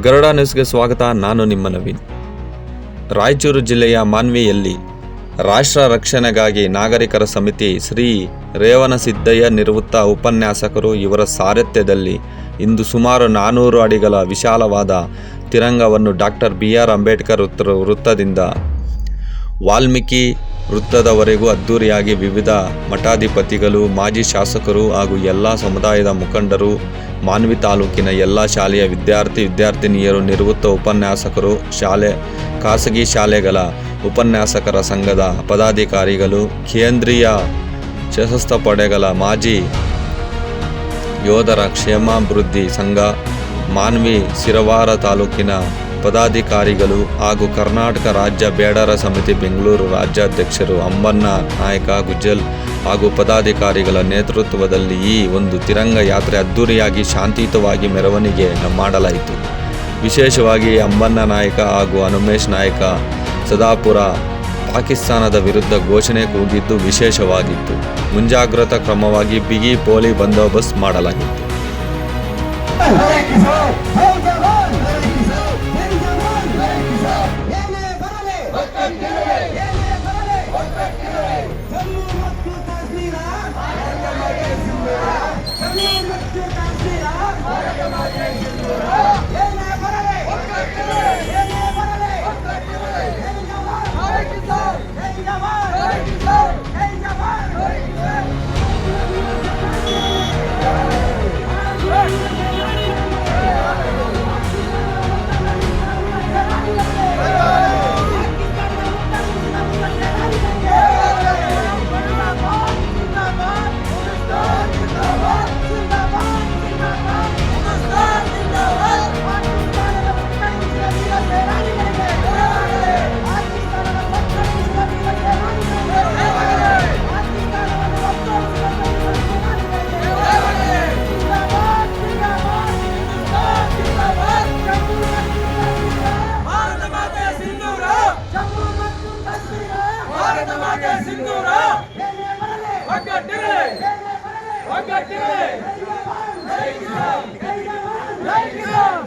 ಗರುಡ ನ್ಯೂಸ್ಗೆ ಸ್ವಾಗತ. ನಾನು ನಿಮ್ಮ ನವೀನ್. ರಾಯಚೂರು ಜಿಲ್ಲೆಯ ಮಾನ್ವಿಯಲ್ಲಿ ರಾಷ್ಟ್ರ ರಕ್ಷಣೆಗಾಗಿ ನಾಗರಿಕರ ಸಮಿತಿ ಶ್ರೀ ರೇವಣಸಿದ್ದಯ್ಯ ನಿವೃತ್ತ ಉಪನ್ಯಾಸಕರು ಇವರ ಸಾರಥ್ಯದಲ್ಲಿ ಇಂದು ಸುಮಾರು ನಾನೂರು ಅಡಿಗಳ ವಿಶಾಲವಾದ ತಿರಂಗವನ್ನು ಡಾಕ್ಟರ್ ಬಿ ಆರ್ ಅಂಬೇಡ್ಕರ್ ವೃತ್ತ ವೃತ್ತದಿಂದ ವಾಲ್ಮೀಕಿ ವೃತ್ತದವರೆಗೂ ಅದ್ದೂರಿಯಾಗಿ ವಿವಿಧ ಮಠಾಧಿಪತಿಗಳು, ಮಾಜಿ ಶಾಸಕರು ಹಾಗೂ ಎಲ್ಲ ಸಮುದಾಯದ ಮುಖಂಡರು, ಮಾನ್ವಿ ತಾಲೂಕಿನ ಎಲ್ಲ ಶಾಲೆಯ ವಿದ್ಯಾರ್ಥಿ ವಿದ್ಯಾರ್ಥಿನಿಯರು, ನಿವೃತ್ತ ಉಪನ್ಯಾಸಕರು, ಶಾಲೆ, ಖಾಸಗಿ ಶಾಲೆಗಳ ಉಪನ್ಯಾಸಕರ ಸಂಘದ ಪದಾಧಿಕಾರಿಗಳು, ಕೇಂದ್ರೀಯ ಸಶಸ್ತ್ರ ಪಡೆಗಳ ಮಾಜಿ ಯೋಧರ ಕ್ಷೇಮಾಭಿವೃದ್ಧಿ ಸಂಘ, ಮಾನ್ವಿ ಸಿರವಾರ ತಾಲೂಕಿನ ಪದಾಧಿಕಾರಿಗಳು ಹಾಗೂ ಕರ್ನಾಟಕ ರಾಜ್ಯ ಬೇಡರ ಸಮಿತಿ ಬೆಂಗಳೂರು ರಾಜ್ಯಾಧ್ಯಕ್ಷರು ಅಂಬನ್ನ ನಾಯಕ ಗುಜ್ಜಲ್ ಹಾಗೂ ಪದಾಧಿಕಾರಿಗಳ ನೇತೃತ್ವದಲ್ಲಿ ಈ ಒಂದು ತಿರಂಗ ಯಾತ್ರೆ ಅದ್ದೂರಿಯಾಗಿ ಶಾಂತಿಯುತವಾಗಿ ಮೆರವಣಿಗೆ ಮಾಡಲಾಯಿತು. ವಿಶೇಷವಾಗಿ ಅಂಬನ್ನ ನಾಯಕ ಹಾಗೂ ಹನುಮೇಶ್ ನಾಯಕ ಸದಾಪುರ ಪಾಕಿಸ್ತಾನದ ವಿರುದ್ಧ ಘೋಷಣೆ ಕೂಗಿದ್ದು ವಿಶೇಷವಾಗಿತ್ತು. ಮುಂಜಾಗ್ರತಾ ಕ್ರಮವಾಗಿ ಬಿಗಿ ಪೋಲಿ ಬಂದೋಬಸ್ತ್ ಮಾಡಲಾಗಿತ್ತು. Maria Maria de Torá. Bharat ಮಾತೆ ಸಿಂಧೂರ ಒಗ್ಗಟ್ಟಿರಲಿ ಒಗ್ಗಟ್ಟಿರಲಿ ಜೈ ಕಿಸಾನ್. ಜೈ ಕಿಸಾನ್.